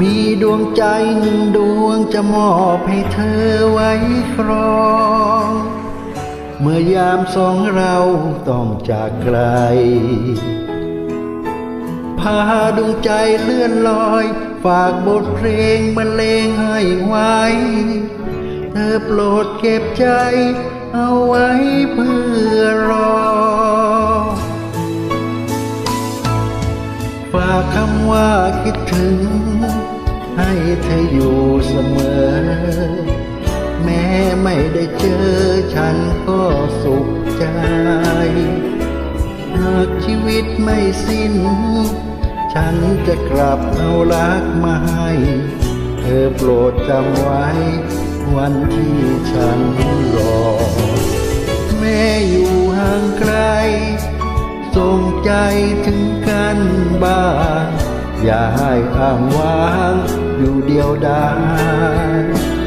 มีดวงใจหนึ่งดวงจะมอบให้เธอไว้ครอง เมื่อยามสองเราต้องจากไกล พาดวงใจเลื่อนลอย ฝากบทเพลงบรรเลงให้ไว้ เธอโปรดเก็บใจเอาไว้เพื่อ ฝากคำว่าคิดถึง ให้เธออยู่เสมอ แม้ไม่ได้เจอฉันก็สุขใจ หากชีวิตไม่สิ้น ฉันจะกลับเอารักมาให้ เธอโปรดจำไว้ วันที่ฉันรอ ใจถึงกันบ้างอย่าให้อ้างว้างอยู่เดียวดาย